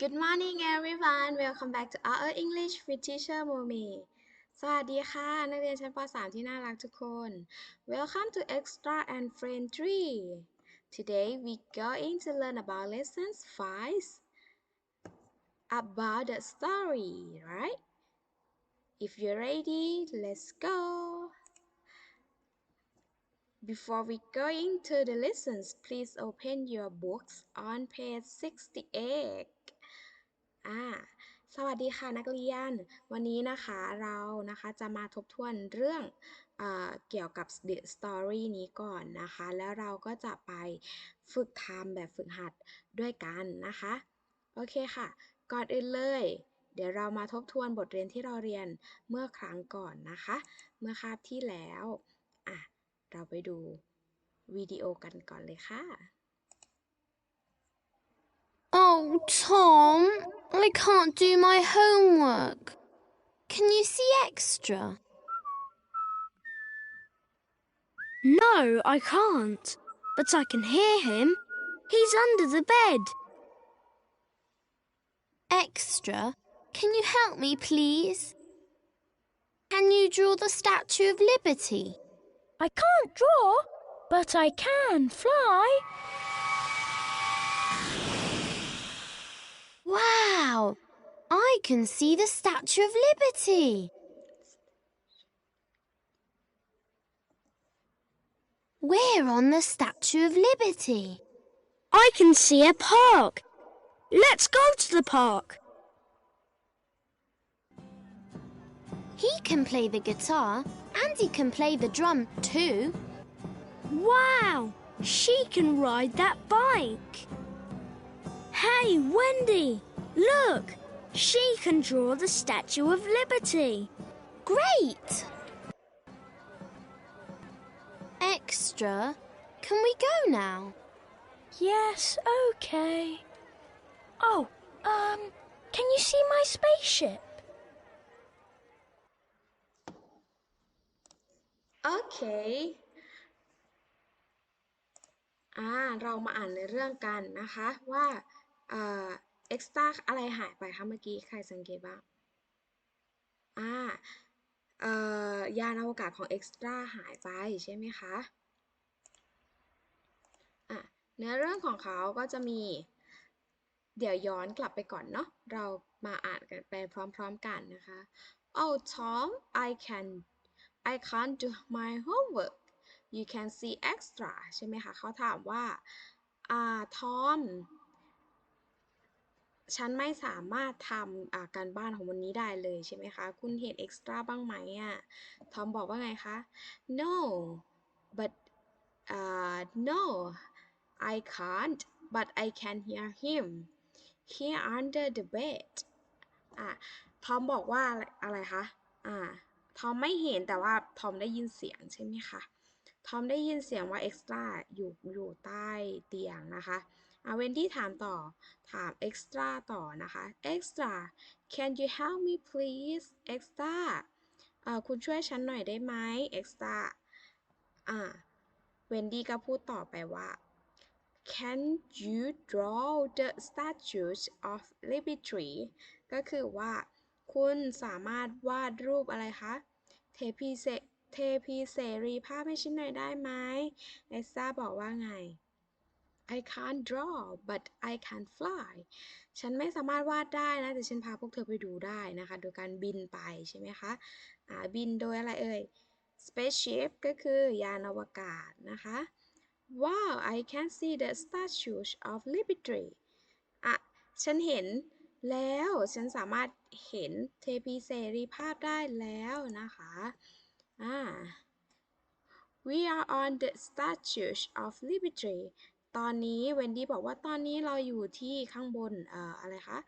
Good morning everyone Welcome back to our English with Teacher Momi สวัสดีค่ะ นักเรียนชั้นป .3 ที่น่ารักทุกคน Welcome to Extra and Friend 3 Today we going to learn about lessons 5 about the story right If you're ready let's go Before we go into the lessons, please open your books on page 68. อ่าสวัสดีค่ะนักเรียน วันนี้นะคะเรานะคะจะมาทบทวนเรื่องเออเกี่ยวกับ The Story นี้ก่อนนะคะ แล้วเราก็จะไปฝึกทำแบบฝึกหัดด้วยกันนะคะ โอเคค่ะ ก่อนอื่นเลย เดี๋ยวเรามาทบทวนบทเรียนที่เราเรียนเมื่อครั้งก่อนนะคะ เมื่อคาบที่แล้วอะเราไปดูวิดีโอกันก่อนเลยค่ะ Tom, I can't do my homework. Can you see extra? No, I can't. But I can hear him. He's under the bed. Extra, can you help me, please? Can you draw the Statue of Liberty? I can't draw, but I can fly. Wow, I can see the Statue of Liberty. We're on the Statue of Liberty. I can see a park. Let's go to the park. He can play the guitar and he can play the drum too. Wow, she can ride that bike. Hey, Wendy, look. She can draw the Statue of Liberty. Great! Extra, can we go now? Yes, okay. Oh, um, can you see my spaceship? โอเค อ่า เรามาอ่านในเรื่องกันนะคะว่า เอ่อ extra อะไรหายไปคะเมื่อกี้ ใครสังเกตบ้างอ่าเอ่อยานอวกาศของ extra หายไปใช่ไหมคะอะเนื้อเรื่องของเขาก็จะมี เดี๋ยวย้อนกลับไปก่อนเนาะเรามาอ่านกันไปพร้อมๆกันนะคะ Oh Tom I can I can't do my homework you can see extra ใช่ไหมคะเขาถามว่าอ่าทอม ฉันไม่สามารถทำการบ้านของวันนี้ได้เลยใช่ไหมคะ คุณเห็น extra บ้างไหมอะ ทอมบอกว่าไงคะ no but uh, no I can't but I can hear him here under the bed อะ ทอมบอกว่าอะไรคะ อ่า ทอมไม่เห็นแต่ว่าทอมได้ยินเสียงใช่ไหมคะ ทอมได้ยินเสียงว่า extra อยู่อยู่ใต้เตียงนะคะ เวนดี้ถามต่อ ถาม extra ต่อนะคะ extra can you help me please extra คุณช่วยฉันหน่อยได้ไหม extra อ่าเวนดี้ก็พูดต่อไปว่า Can you draw the statues of liberty ก็คือว่าคุณสามารถวาดรูปอะไรคะ เทพีเสเทพีเสรีภาพให้ฉันหน่อยได้ไหมเอสซาบอกว่าไง I can't draw but I can fly ฉันไม่สามารถวาดได้นะแต่ฉันพาพวกเธอไปดูได้นะคะ โดยการบินไปใช่ไหมคะอ่าบินโดยอะไรเอ่ย spaceship ก็คือยานอวกาศนะคะ Wow I can see the statues of liberty อะ ฉันเห็นแล้วฉันสามารถเห็นเทพีเสรีภาพได้แล้วนะคะอ่า We are on the statues of liberty ตอนนี้เวนดี้บอกว่าตอนนี้เราอยู่ที่ข้างบนเอ่ออะไรคะ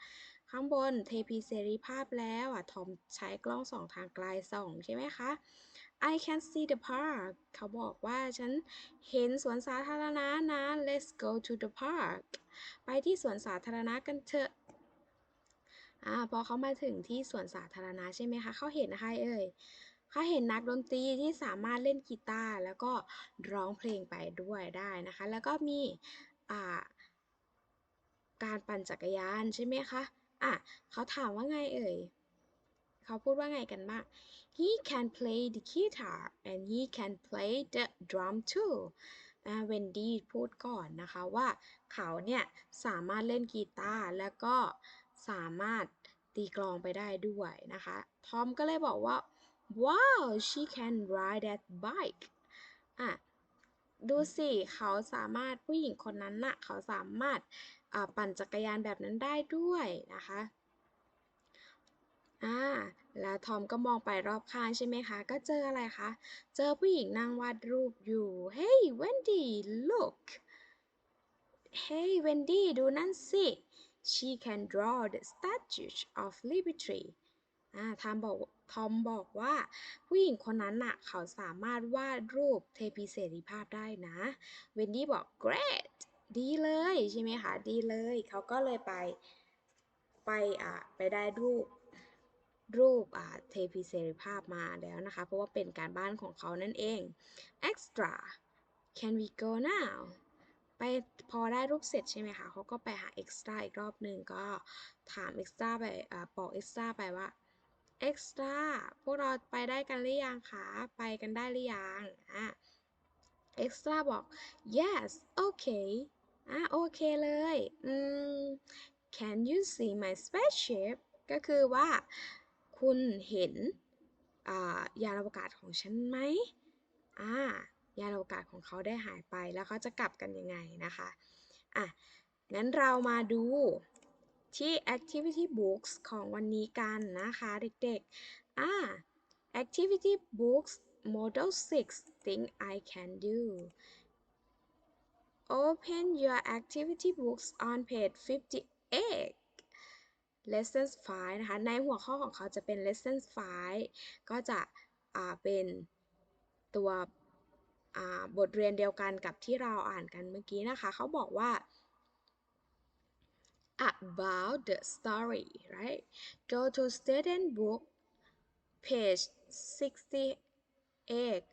ข้างบนเทพีเสรีภาพแล้วอะทอมใช้กล้องสองทางไกลส่องใช่ไหมคะ I can see the park เขาบอกว่าฉันเห็นสวนสาธารณะนะ Let's go to the park ไปที่สวนสาธารณะกันเถอะอ่าพอเขามาถึงที่สวนสาธารณะใช่ไหมคะเขาเห็นอะไรเอ่ย เขาเห็นนักดนตรีที่สามารถเล่นกีตาร์แล้วก็ร้องเพลงไปด้วยได้นะคะ แล้วก็มีการปั่นจักรยานใช่ไหมคะอะเขาถามว่าไงเอ่ยเขาพูดว่าไงกันบ้าง he can play the guitar and he can play the drum too อ่าเวนดี้พูดก่อนนะคะว่าเขาเนี่ยสามารถเล่นกีตาร์แล้วก็สามารถตีกลองไปได้ด้วยนะคะ ทอมก็เลยบอกว่า wow she can ride that bike อะดูสิเขาสามารถผู้หญิงคนนั้นน่ะเขาสามารถอ่าปั่นจักรยานแบบนั้นได้ด้วยนะคะอ่าแล้วทอมก็มองไปรอบข้างใช่ไหมคะ ก็เจออะไรคะ เจอผู้หญิงนั่งวาดรูปอยู่ Hey Wendy look Hey Wendy ดูนั่นสิ She can draw the Statue of Liberty อ่าทอมบอก ทอมบอกว่า ผู้หญิงคนนั้นน่ะ เขาสามารถวาดรูปเทพีเสรีภาพได้นะเวนดี้บอก great ดีเลยใช่ไหมคะ ดีเลย เขาก็เลยไปไปอ่าไปได้รูปรูปอ่าเทพีเสรีภาพมาแล้วนะคะ เพราะว่าเป็นการบ้านของเขานั่นเอง extra can we go now ไปพอได้รูปเสร็จใช่ไหมคะเขาก็ไปหา extra อีกรอบหนึ่งก็ถาม extra ไปอ่าบอก extra ไปว่า extra พวกเราไปได้กันหรือยังคะ ไปกันได้หรือยังอะ extra บอก yes okay อะโอเคเลยอืม can you see my spaceship ก็คือว่าคุณเห็นอ่ายานอวกาศของฉันไหมอ่ายานอวกาศของเขาได้หายไปแล้วเขาจะกลับกันยังไงนะคะ อะ งั้นเรามาดู ที่ activity books ของวันนี้กันนะคะเด็กๆอ่า activity books model 6 think I can do open your activity books on page 58 lesson 5นะคะ ในหัวข้อของเขาจะเป็น lesson 5 ก็จะอ่าเป็นตัวอ่าบทเรียนเดียวกันกับที่เราอ่านกันเมื่อกี้นะคะ เขาบอกว่า about the story right go to student book page 68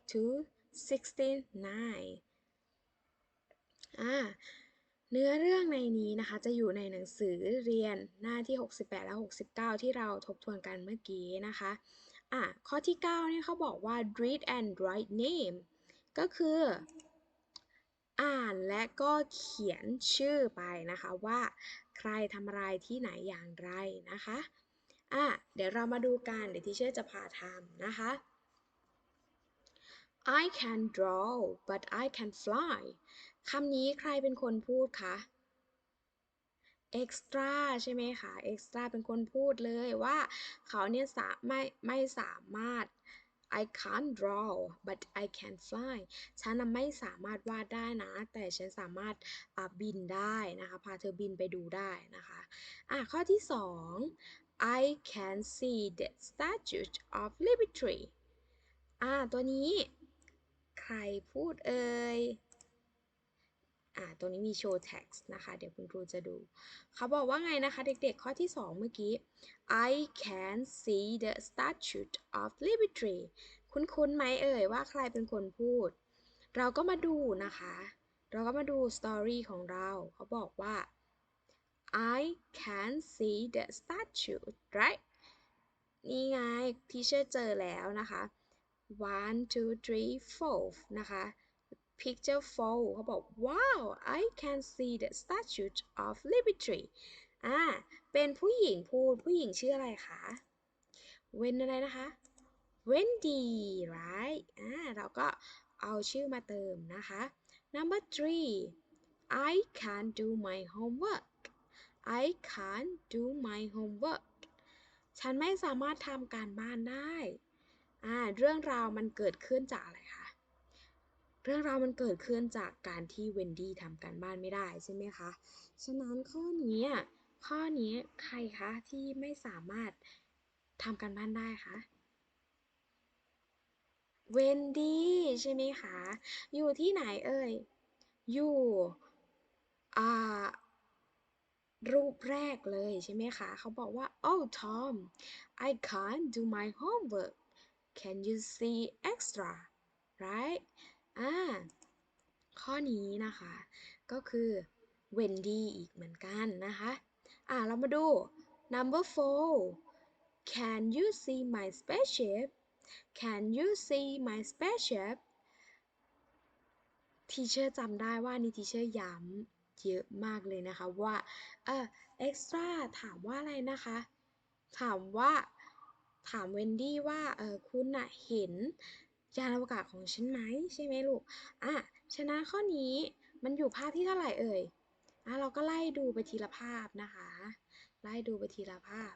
to 69อ่าเนื้อเรื่องในนี้นะคะจะอยู่ในหนังสือเรียนหน้าที่ 68 และ 69 ที่เราทบทวนกันเมื่อกี้นะคะอะข้อที่ 9 เนี่ยเขาบอกว่า read and write name ก็คือ อ่านและก็เขียนชื่อไปนะคะว่า ใครทำอะไรที่ไหนอย่างไรนะคะอะเดี๋ยวเรามาดูกันเดี๋ยวที่เชื่อจะพาทำนะคะ I can draw but I can fly คำนี้ใครเป็นคนพูดคะ extra ใช่ไหมคะ extra เป็นคนพูดเลยว่าเขาเนี่ยสาไม่ไม่สามารถ I can't draw but I can fly ฉันไม่สามารถวาดได้นะ แต่ฉันสามารถบินได้นะคะ พาเธอบินไปดูได้นะคะอะข้อที่2 I can see the Statue of Liberty อ่าตัวนี้ ใครพูดเอ่ย อ่าตรงนี้มีโชว์ text นะคะ เดี๋ยวคุณครูจะดู เขาบอกว่าไงนะคะ เด็กๆ ข้อที่ 2 เมื่อกี้ I can see the Statue of Liberty คุ้นๆไหมเอ่ยว่าใครเป็นคนพูด เราก็มาดูนะคะ เราก็มาดู story ของเรา เขาบอกว่า I can see the statue right นี่ไงที่เชื่อเจอแล้วนะคะ one two three four นะคะ picture four เขาบอก wow I can see the statue of liberty อ่า เป็นผู้หญิงพูด ผู้หญิงชื่ออะไรคะ เวนอะไรนะคะ Wendy right อ่า เราก็เอาชื่อมาเติมนะคะ number three I can't do my homework I can't do my homework ฉันไม่สามารถทำการบ้านได้ อ่า เรื่องราวมันเกิดขึ้นจากอะไร เรื่องราวมันเกิดขึ้นจากการที่เวนดี้ทำการบ้านไม่ได้ใช่ไหมคะ ฉะนั้นข้อนี้ข้อนี้ใครคะที่ไม่สามารถทำการบ้านได้คะเวนดี้ใช่ไหมคะ อยู่ที่ไหนเอ่ย อยู่รูปแรกเลยใช่ไหมคะ เขาบอกว่า oh Tom I can't do my homework can you see extra right อ่าข้อนี้นะคะ ก็คือเวนดี้อีกเหมือนกันนะคะ อะเรามาดู number four can you see my spaceship can you see my spaceship ทีเชอร์จำได้ว่านี่ทีเชอร์ย้ำเยอะมากเลยนะคะว่า เออ extra ถามว่าอะไรนะคะ ถามว่าถามเวนดี้ว่า เออคุณน่ะเห็น ยานอวกาศของฉันไหมใช่ไหมลูกอะฉะนั้นข้อนี้มันอยู่ภาพที่เท่าไหร่เอ่ยอะเราก็ไล่ดูไปทีละภาพนะคะ ไล่ดูไปทีละภาพ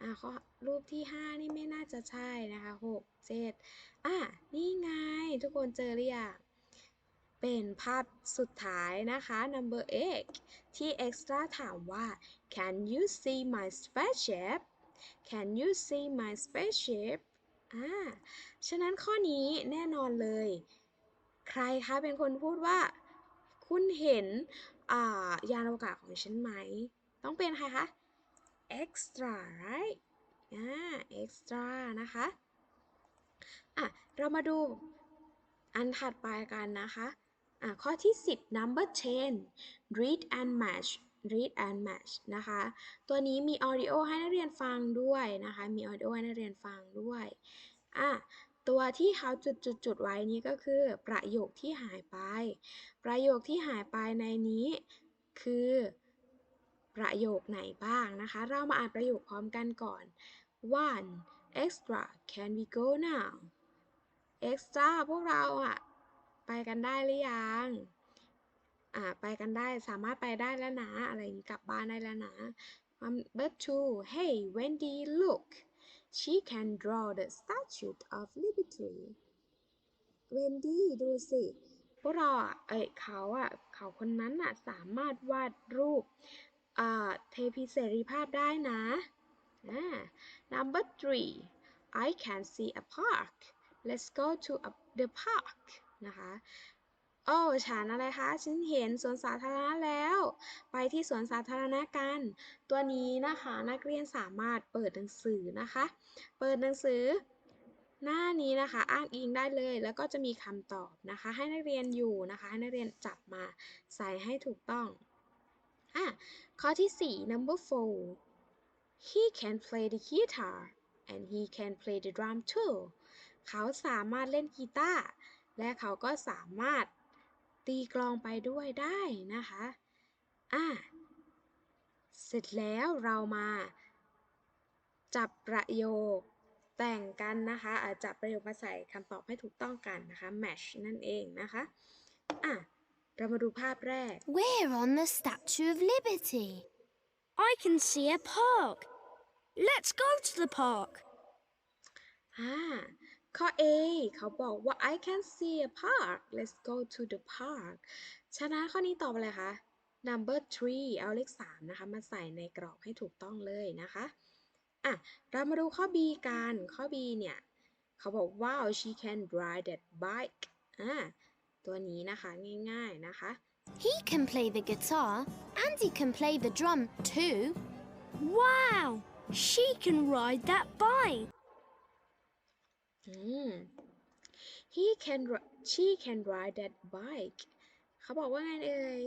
อะข้อรูปที่ 5 นี่ไม่น่าจะใช่นะคะ6 7อะนี่ไงทุกคนเจอหรือยังเป็นภาพสุดท้ายนะคะ number 8 ที่ extra ถามว่า can you see my spaceship can you see my spaceship อ่า ฉะนั้นข้อนี้แน่นอนเลย ใครคะเป็นคนพูดว่า คุณเห็นยานอวกาศของฉันไหม ต้องเป็นใครคะ extra right อ่า extra นะคะ อะ เรามาดูอันถัดไปกันนะคะ อะ ข้อที่ 10 number 10 read and match read and match นะคะ ตัวนี้มี audio ให้นักเรียนฟังด้วยนะคะ มี audio ให้นักเรียนฟังด้วยอะตัวที่เขาจุดจุดจุดไว้นี้ก็คือประโยคที่หายไป ประโยคที่หายไปในนี้คือประโยคไหนบ้างนะคะ เรามาอ่านประโยคพร้อมกันก่อน one extra can we go now extra พวกเราอะไปกันได้หรือยัง อ่าไปกันได้สามารถไปได้แล้วนะ อะไรอย่างนี้กลับบ้านได้แล้วนะ number two hey Wendy look she can draw the Statue of Liberty Wendy ดูสิพวกเราอะเอ้ยเขาอะเขาคนนั้นอะสามารถวาดรูปอ่าเทพีเสรีภาพได้นะอ่า number three I can see a park let's go to a, the park นะคะ โอ้ฉันอะไรคะ ฉันเห็นสวนสาธารณะแล้ว ไปที่สวนสาธารณะกัน ตัวนี้นะคะนักเรียนสามารถเปิดหนังสือนะคะ เปิดหนังสือ หน้านี้นะคะอ้างอิงได้เลย แล้วก็จะมีคำตอบนะคะ ให้นักเรียนอยู่นะคะ ให้นักเรียนจับมาใส่ให้ถูกต้องอะข้อที่ 4 number four he can play the guitar and he can play the drum too เขาสามารถเล่นกีตาร์และเขาก็สามารถ ตีกลองไปด้วยได้นะคะอะเสร็จแล้วเรามาจับประโยคแต่งกันนะคะอะจับประโยคมาใส่คำตอบให้ถูกต้องกันนะคะ match นั่นเองนะคะอะเรามาดูภาพแรก We're on the Statue of Liberty. I can see a park. Let's go to the park. อ่า ข้อ A เขาบอกว่า I can see a park let's go to the park ฉะนั้นข้อนี้ตอบอะไรคะ number three เอาเลข 3 นะคะ มาใส่ในกรอบให้ถูกต้องเลยนะคะ อะ เรามาดูข้อ B กัน ข้อ B เนี่ย เขาบอก wow she can ride that bike อ่าตัวนี้นะคะ ง่ายๆนะคะ He can play the guitar and he can play the drum too. Wow! She can ride that bike. He can she can ride that bike เขาบอกว่าไงเอ่ย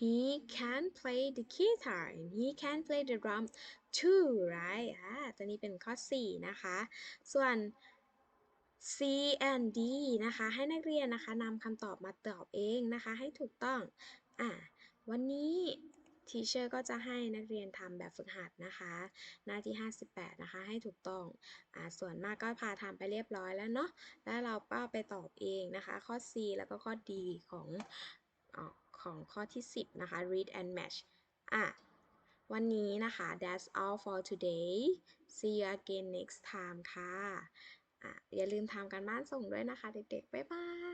he can play the guitar and he can play the drum too right อ่าตัวนี้เป็นข้อ 4 นะคะ ส่วน C and D นะคะ ให้นักเรียนนะคะนำคำตอบมาตอบเองนะคะ ให้ถูกต้อง อะวันนี้ ทีเชอร์ก็จะให้นักเรียนทำแบบฝึกหัดนะคะ หน้าที่ 58 นะคะ ให้ถูกต้องอ่าส่วนมากก็พาทำไปเรียบร้อยแล้วเนาะแล้วเราก็ไปตอบเองนะคะ ข้อ C แล้วก็ข้อ D ของออของข้อที่ 10 นะคะ read and match อะวันนี้นะคะ that's all for today see you again next time ค่ะอะอย่าลืมทำการบ้านส่งด้วยนะคะ เด็กๆ บ๊ายบาย